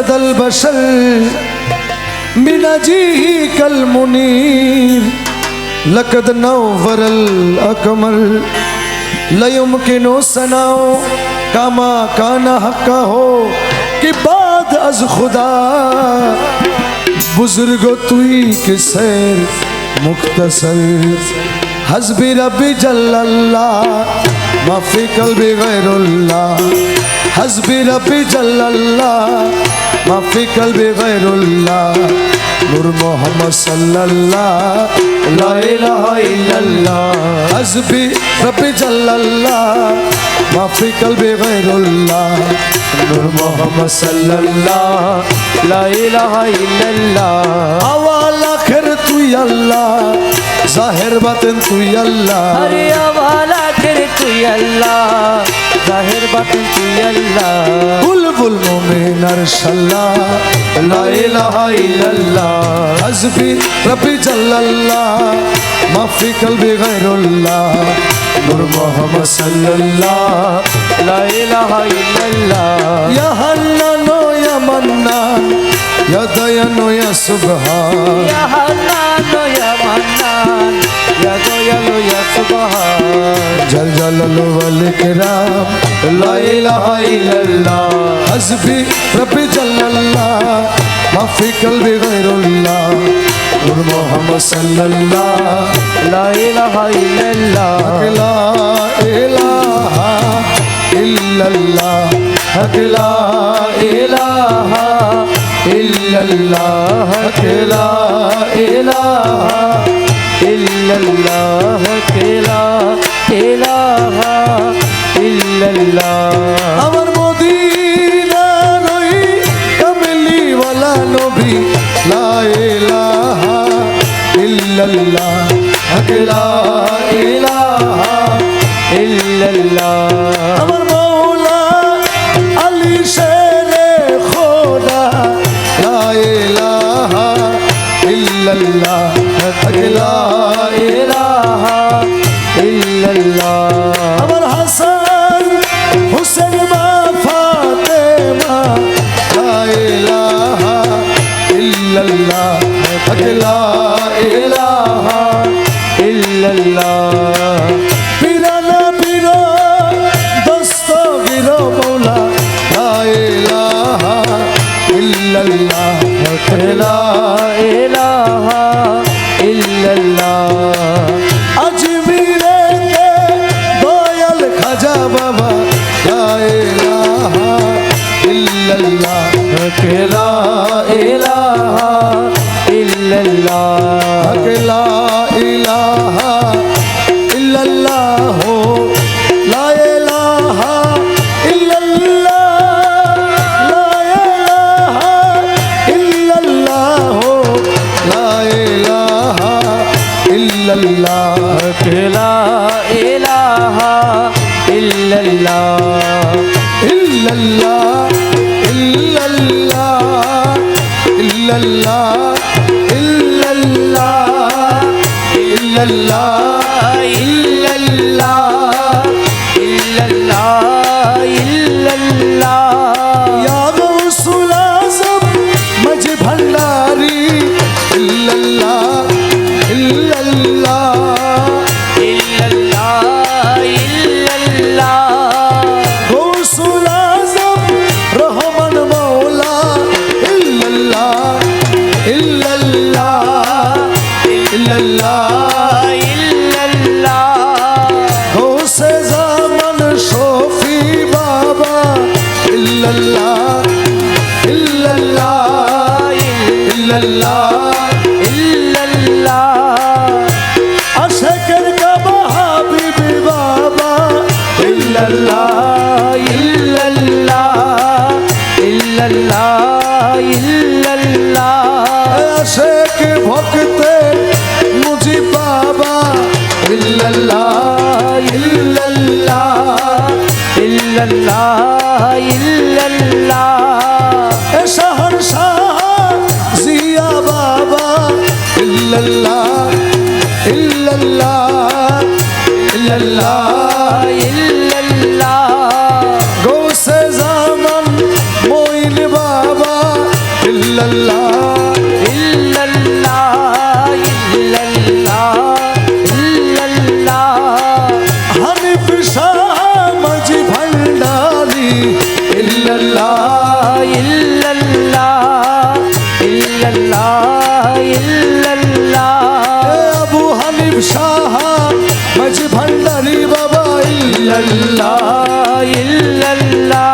سيد البشر من أجيك المنير لقد نور الأكمل لا يمكن سناؤ كما كان حقه کہ بعد از خدا بزرگ توی که سیر مختصر حسبی ربی جل اللہ ما فی قلبی غیر اللہ حسبی ربی جل اللہ মাফি কলবে গৈরুল্লাহ নূর মোহাম্মদ সাল্লাল্লাহ, লা ইলাহা ইল্লাল্লাহ, হাসবি রব্বি জাল্লাল্লাহ, মাফি কলবে গৈরুল্লাহ নূর মোহাম্মদ সাল্লাল্লাহ, লা ইলাহা ইল্লাল্লাহ। আওয়াল আখির তুই আল্লাহ, জাহির বাতিন তুই আল্লাহ। আরে আওয়াল আখির তুই আল্লাহ। জাহের বাতিন তুই আল্লাহ? বুলবুল মুমিনার সাল্লাহ লা ইলাহা ইল্লাল্লাহ। হাসবি রব্বি জাল্লাল্লাহ মাফি কলবি গায়রুল্লাহ। নূর মুহাম্মদ সাল্লাল্লাহ। লা ইলাহা ইল্লাল্লাহ। ইয়া হান্নান ইয়া মান্নান ইয়া দয়ান ইয়া সুবহান। ইয়া হান্নান ইয়া মান্নান ইয়া লইয়া লইয়া সুবহান জল জলালু ওয়াল কিরাম লা ইলাহা ইল্লাল্লাহ হাসবি রব্বি জাল্লাল্লাহ মা ফি কলবি গায়রুল্লাহ নূর মুহাম্মদ সাল্লাল্লাহ লা ইলাহা ইল্লাল্লাহ লা ইলাহা ইল্লাল্লাহ কেলা ইলাহা ইল্লাল্লাহ। আমার মদিনা নই কামলি ওয়ালা নবী লা ইলাহা ইল্লাল্লাহ। হক লা ইলাহা ইল্লাল্লাহ। আমার মৌলা আলী শেরে খোদা লা ইলাহা ইল্লাল্লাহ। ইল্লাল্লাহ আমার হাসান হুসেন মা ফাতেমা লা ইলাহা ইল্লাল্লাহ লা ইলাহা ইল্লাল্লাহ। இல்லல்லா. ইল্লাল্লাহ ইল্লাল্লাহ। আশেক ভক্তে মুজি বাবা। ইল্লাল্লাহ ইল্লাল্লাহ ইল্লাল্লাহ ইল্লাল্লাহ। শহর শাহ জিয়া বাবা। ইল্লাল্লাহ ইল্লাল্লাহ ইল্লাল্লাহ ইল্লাল্লাহ। பண்டறி பபா இல்லல்லா இல்லல்லா.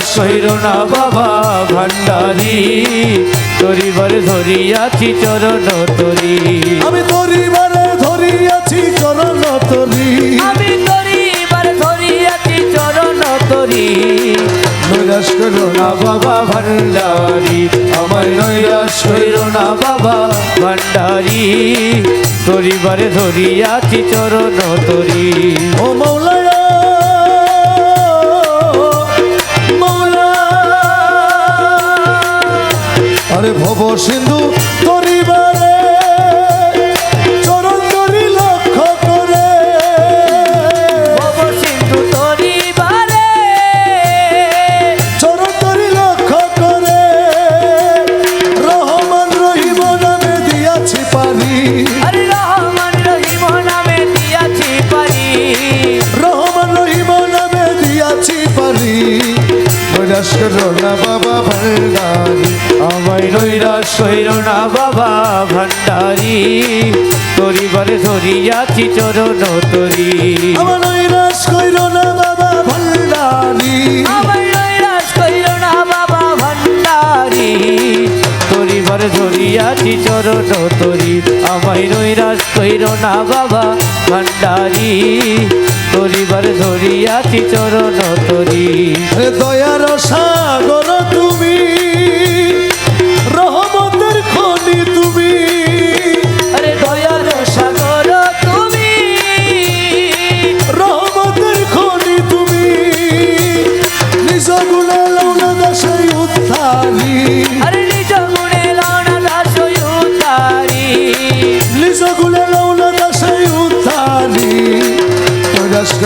নৈরাশ কইরো না বাবা ভান্ডারি। তরিবার ধরিয়াছি চরণ তরি। আমি পরিবারে ধরিয়াছি চরণ তরি। আমি তরিবার ধরিয়াছি চরণ তরি। নৈরাশ কইল না বাবা ভান্ডারি। আমার নৈরাশ হইল না বাবা ভান্ডারি। তরিবারে ধরিয়াছি চরণ তরি। ও মৌলা আরে ভব সিন্ধু নৈরাশ করো, না বাবা, ভান্ডারি। আমায় নৈরাস হইল না বাবা, ভান্ডারি। তরিবারে ধরিয়াছি, চরণ তরি। আমার নৈরাস কইর তরিবার ধরিয়াছি চরণ তরি আমায় নৈরাজ কইর না বাবা, ভান্ডারি। তরিবার ধরিয়াছি চরণ তরি দয়ার সাগর, তুমি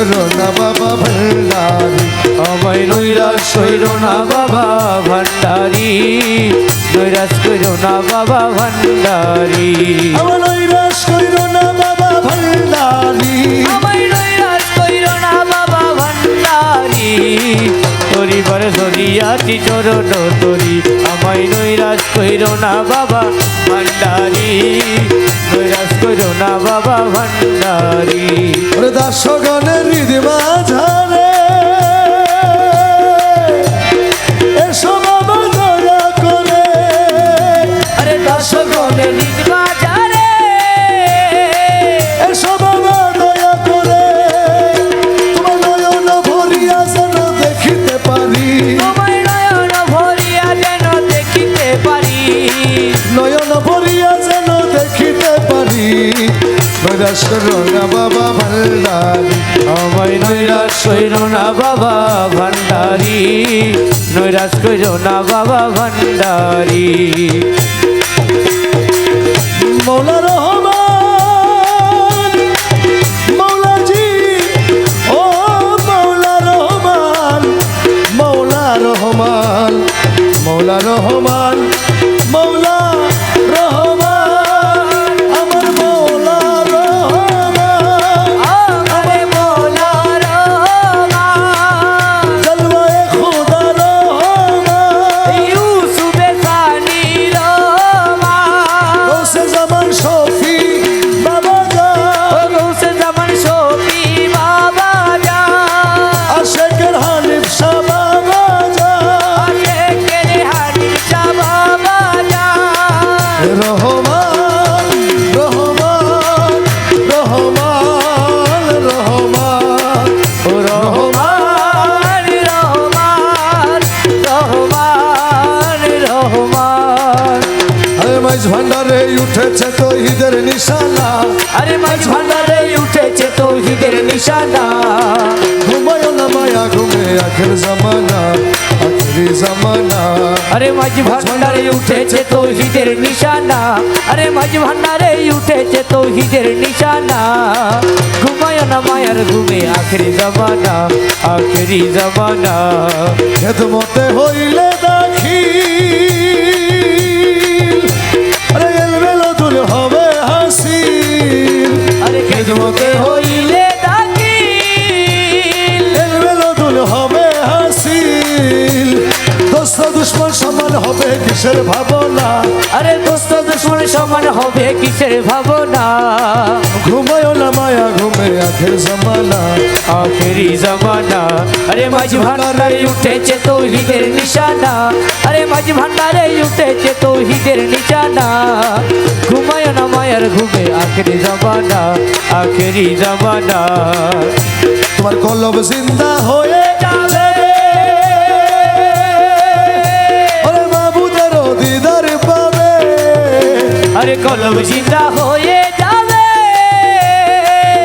করো না বাবা ভান্ডারি। আমায় নৈরাশ কইল না বাবা ভান্ডারি। নৈরাশ কইল না বাবা ভান্ডারি। আমার নৈরাশ কইর না বাবা ভান্ডারি। আমায় নৈরাশ কইল না বাবা ভান্ডারি। ধরিয়াছি চরণ তরি। আমায় নৈরাশ কইল না বাবা ভান্ডারি। নৈরাশ না বাবা ভান্ডারী। দাসগণের হৃদয় মাঝারে নৈরাশ করো বাবা ভান্ডারি। আমায় নৈরাশ কইর, না বাবা ভান্ডারি। নৈরাশ কইর, না বাবা ভান্ডারি। মৌলা রহমান, মৌলাজি, ও মৌলা রহমান, মৌলা মৌলা রহমান। নিশানা। ঘুমায় না মায়া ঘুমে আখের জামানা আখেরি জামানা। আরে মাঝ ভান্ডারে উঠেছে তৌহিদের নিশানা। আরে মাঝ ভান্ডারে উঠেছে তৌহিদের নিশানা। ঘুমায় না মায়ার ঘুমে আখেরি জমানা আখেরি জমানা। খেদমতে হইলে দাখি আরে এলবেলো দুল হবে হাসিল। আরে খেদমতে হইলে কিসের ভাবনা? আরে দোস্ত দুশ্মন সমান হবে কিসের ভাবনা? ঘুমায় না মায়া ঘুমে আখের জামানা। আখেরি জমানা। আরে মাঝ ভান্ডারে উঠেছে তৌহিদের নিশানা। আরে মাঝ ভান্ডারে উঠেছে তৌহিদের নিশানা। ঘুমায় না মায়ার ঘুমে আখেরি জমানা। আখেরি জমানা। তোমার কলব জিন্দা হয়ে যাবে। আরে কলম জিন্দা হয়ে যাবে।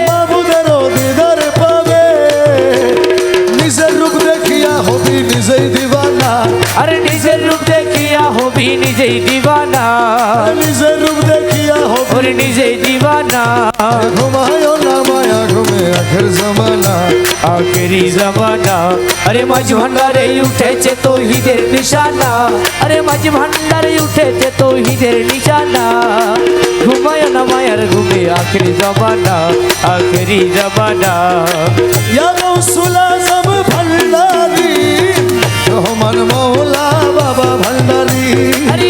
মাবুদেরও দিদার পাবে। নিজের রূপ দেখিয়া হবি নিজেই দিবানা। আরে নিজের রূপ দেখিয়া হবি নিজেই দিবানা। নিজের রূপ দেখিয়া হবি নিজেই দিবানা। ঘুমায় না মায়া ঘুমে আখের জামানা। আখেরি জমানা আরে মাঝ ভান্ডারে উঠেছে তৌহিদের নিশানা আরে মাঝ ভান্ডারে উঠেছে তৌহিদের নিশানা ঘুমায় না মায়ার ঘুমে আখেরি জমানা আখেরি জমানা রসুল আজম ভান্ডারি রহমান মৌলা বাবা ভান্ডারি আরে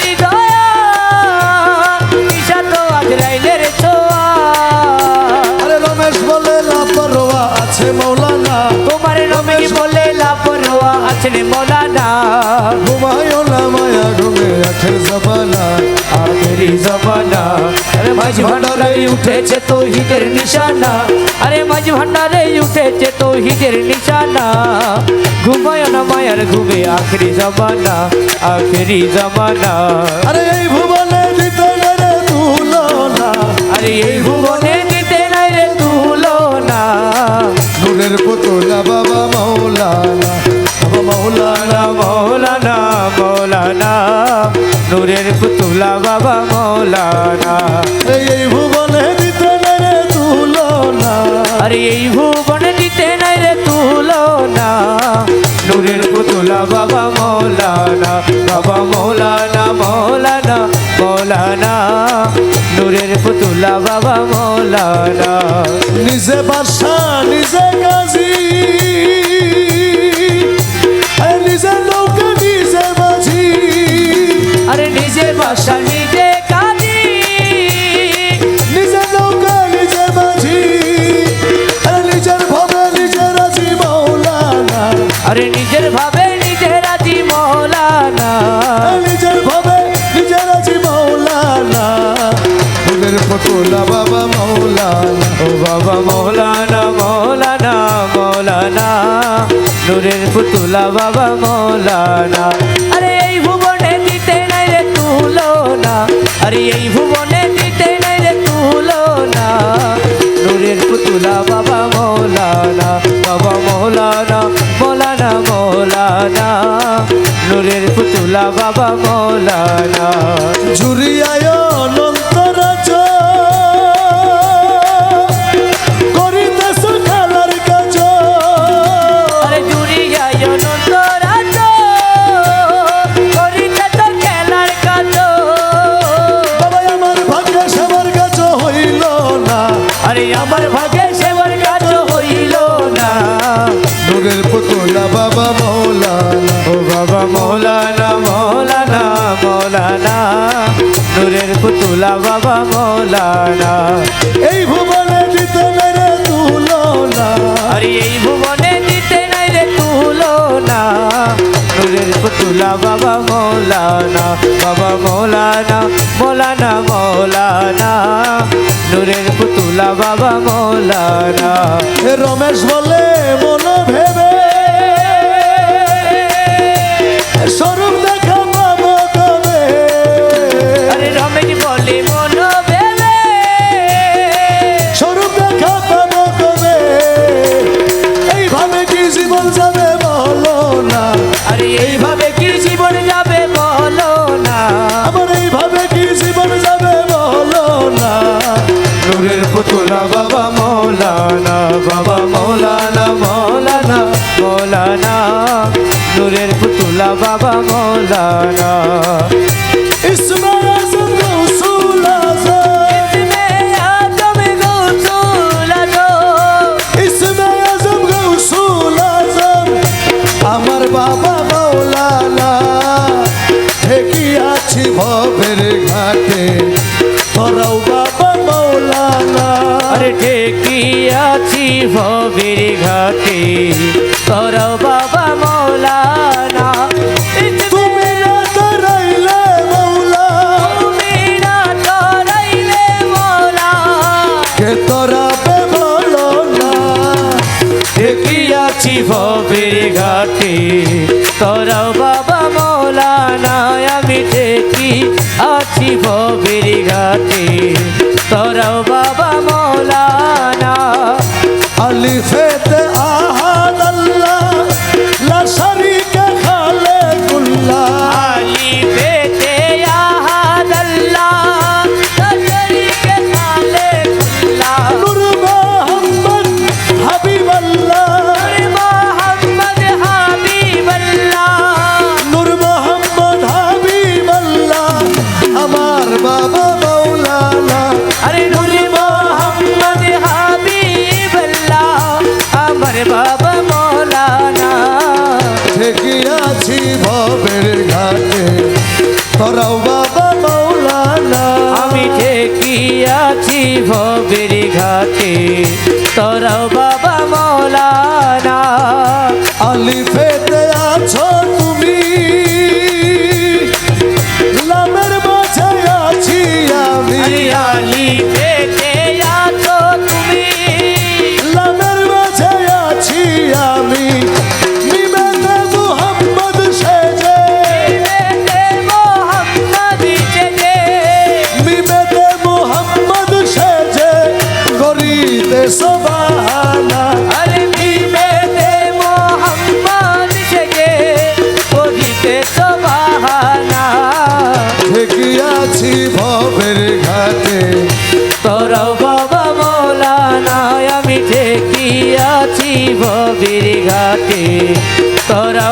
আছেন মৌলানা। ঘুমায় মায়া ঘুমে আখের জবানা আখেরি জমানা। আরে মাঝ ভান্ডারে উঠেছে তৌহিদের নিশানা। আরে মাঝ ভান্ডারে উঠেছে তৌহিদের নিশানা। ঘুমায় না মায়ার ঘুমে আখেরি জমানা আখেরি জমানা। আরে এই ভুবনে দিতে রে তুলনা আরে এই ভুবনে দিতে রে তুলনা নূরের পুতুলা বাবা মৌলানা। মৌলানা মৌলানা মৌলানা নূরের পুতুলা বাবা মৌলানা। এই এই ভুবনে দিতে রে তুলনা। আরে এই ভুবন দিতে নাই রে তুলনা নূরের পুতুলা বাবা মৌলানা বাবা মৌলানা মৌলানা মৌলানা নূরের পুতুলা বাবা মৌলানা। নিজে বাসা নিজে গাজী ফুলের বাবা মৌলানা। ও বাবা মৌলানা মৌলানা মৌলানা। নূরের পুতুলা বাবা মৌলানা। আরে এই ভুবনে দিতে নাই রে তুলনা। আরে এই ভুবনে দিতে নাই রে তুলনা। নূরের পুতুলা বাবা মৌলানা। বাবা মৌলানা মৌলানা মৌলানা। নূরের পুতুলা বাবা মৌলানা। জুরিয়ায় বাবা মৌলানা, ও বাবা মৌলানা মৌলানা মৌলানা, নূরের পুতুলা বাবা মৌলানা। এই ভুবনে দিতে মেরে তুলনা। আরে এই ভুবনে দিতে মেরে তুলনা। নূরের পুতুলা বাবা মৌলানা বাবা মৌলানা মৌলানা মৌলানা, নূরের পুতুলা বাবা মৌলানা। রমেশ বলে মনো ভেবে স্বরূপ দেখা পাবো কবে আরে রমেশ বলে মন ভেবে স্বরূপ দেখা পাবো কবে এইভাবে কি জীবন যাবে বলো না। আরে এইভাবে কি জীবন যাবে বলো না। আমার এইভাবে কি জীবন যাবে বলো না। নূরের পুতুলা বাবা মৌলানা বাবা মৌলানা মৌলানা মৌলানা। নূরের পুতুলা বাবা মৌলানা আমার বাবা মৌলানা ঠেকি আছি ভবের ঘাটে তোরাও বাবা মৌলানা আরে ঠেকিয়াছি ভবির ঘাটে তোর বাবা মৌলানা দেখিয়াছি ভবের ঘাটে? তোর বাবা মৌলানা, আমি দেখি আছি ভবের ঘাটে। তোর বাবা মৌলানা। আলিফেতে তোরাও বাবা মৌলানা। আমি ঠেকিয়াছি ভবের ঘাটে। তোরাও বাবা মৌলানা। আলিফেতে তোরা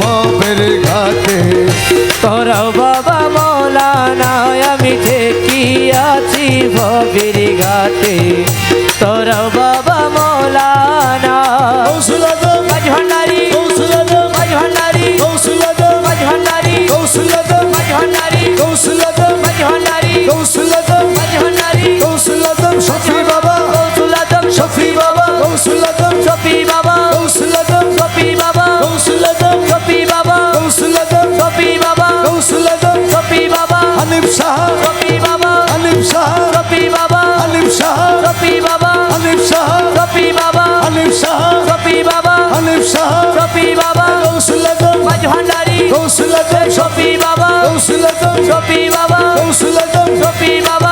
ভবের ঘাটে। তোরা বাবা মৌলানা আমি আছি ভবির ঘাটে। তোরা বাবা মৌলানা হানিফ শাহ। সফি বাবা। হানিফ শাহ। সফি বাবা। হানিফ শাহ। সফি বাবা। হানিফ শাহ। সফি বাবা। হানিফ শাহ। সফি বাবা। হানিফ শাহ। সফি বাবা। কৌশল আদম মাঝ ভান্ডারি কৌশল আদম সফি বাবা। কৌশল আদম সফি বাবা। কৌশল আদম সফি বাবা।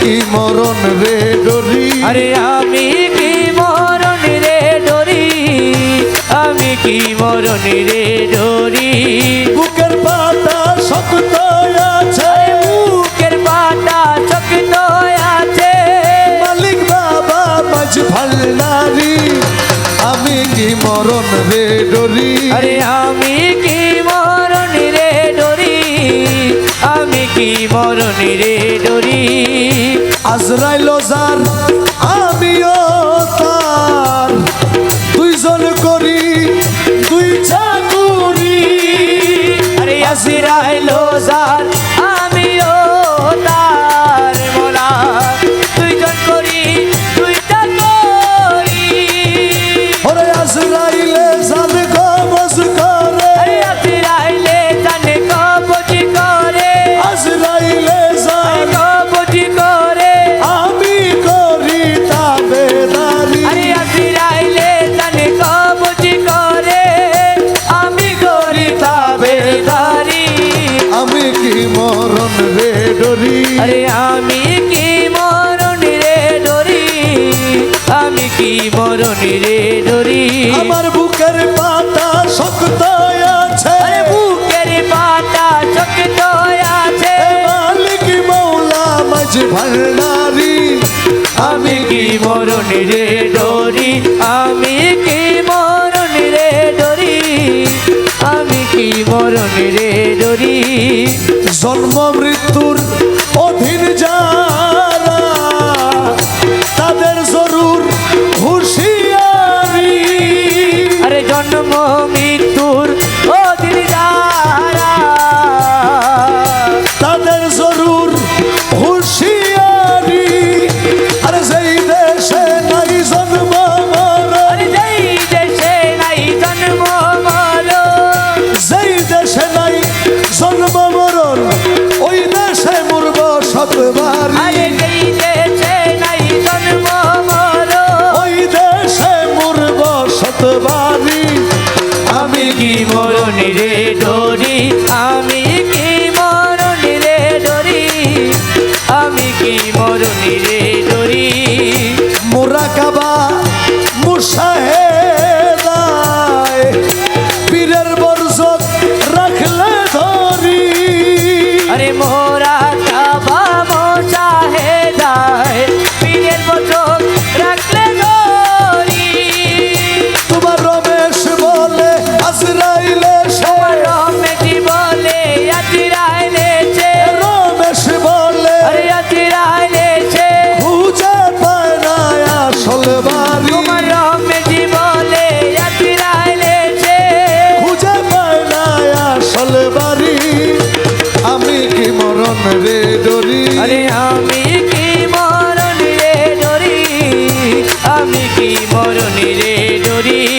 কি মরণ রে ডরি? আরে আমি কি মরণ রে ডরি? কি মরণ রে ডরি? বুকের পাতা শক্ত আছে। বুকের পাটা চকিত আছে। মালিক বাবা মাঝ ভান্ডারি আমি কি মরণ রে ডরি? আরে আমি কি কি মরণের ডরি? আজরাইল যার আমিও তার। দুইজন করি দুই চাকুরি আরে আজরাইল যার কি মরণ রে ডরি আমার বুকের পাতা শক্ত আছে। বুকের পাটা চকিত আছে। মালিক মৌলা মাঝ ভান্ডারি। আমি কি মরণ রে ডরি আমি কি মরণ রে ডরি আমি কি মরণ রে ডরি জন্ম মৃত্যুর অধীন যারা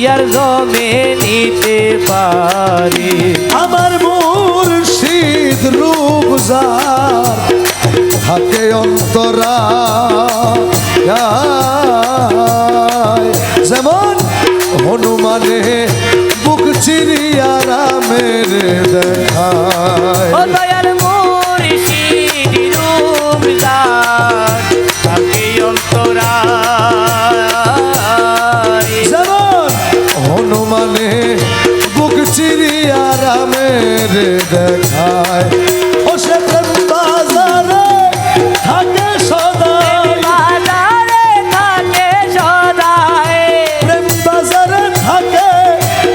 ইয়ার জমে নিতে পারে। আমার মুর্শিদ রূপসার থাকে অন্তরা। যেমন হনুমানে বুক চিরিয়া রামের দেখায়। চিরিয়া রামের দেখায়। ও সে প্রেম বাজারে থাকে সদায় বাজারে থাকে সদায় প্রেম বাজারে থাকে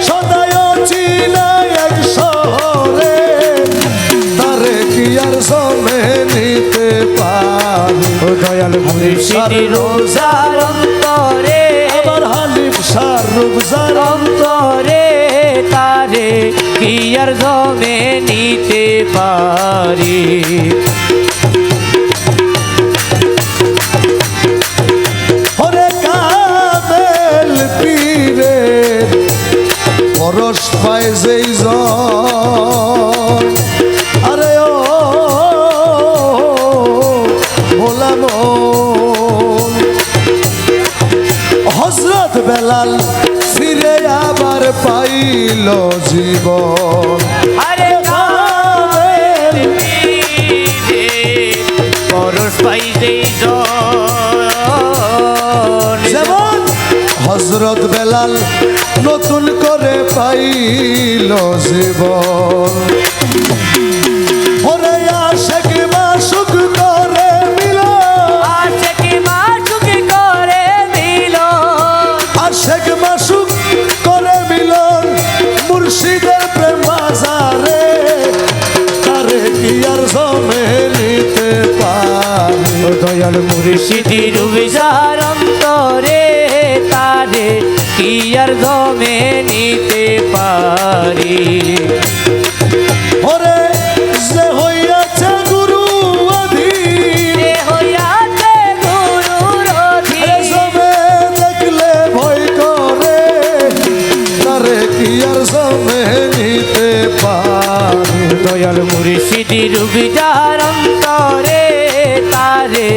সদায় সনে নিতে পার দয়াল মুর্শিদ রোজা নিতে পারি। পরশ পায় যেই আরে ও ভোলাম হজরত বেলাল ফিরে আবার পাইল জীবন। যেমন হজরত বেলাল নতুন করে পাইল জীবন। দয়াল মুর্শিদির বিচার অন্তরে তারে কি আর দমে নিতে পারি? ওরে যে হইয়াছে গুরু অধীন এ হইয়াছে গুরুর অধীন। সবে দেখলে ভয় করে তারে কি আর সবে নিতে পারে? দয়াল মুর্শিদির বিচার অন্তরে তারে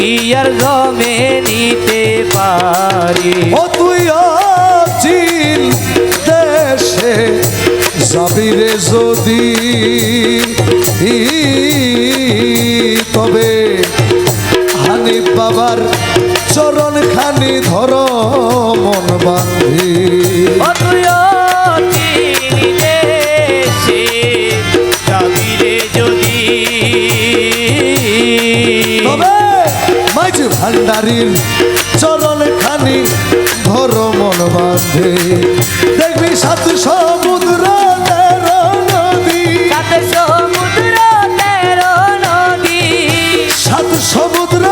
কি আর দমে নিতে পারি? ও তুই চিন দেশে যাবি রে যদি তবে হানিফ বাবার চরণ খানি ধর মন বান্ধি ভান্ডারির চরণ খানি ধর মন বাঁধে। দেখবি সাত সমুদ্র নদী। সমুদ্র নদী। সাত সমুদ্র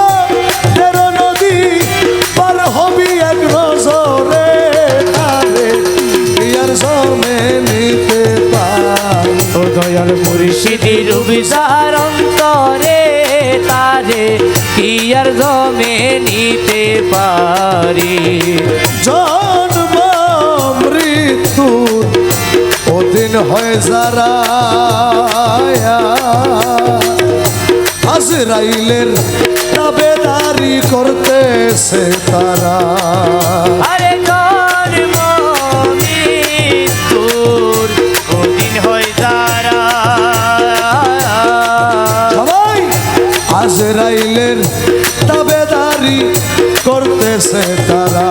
দয়াল মুর্শিদির বিচার অন্তরে তারে কি আর জমে নিতে পারি? জন্ম মৃত্যু ওদিন হয় যারা আজরাইলের তাবেদারি করতেছে তারা। আরে আজরাইলের তাবেদারি করতেছে তারা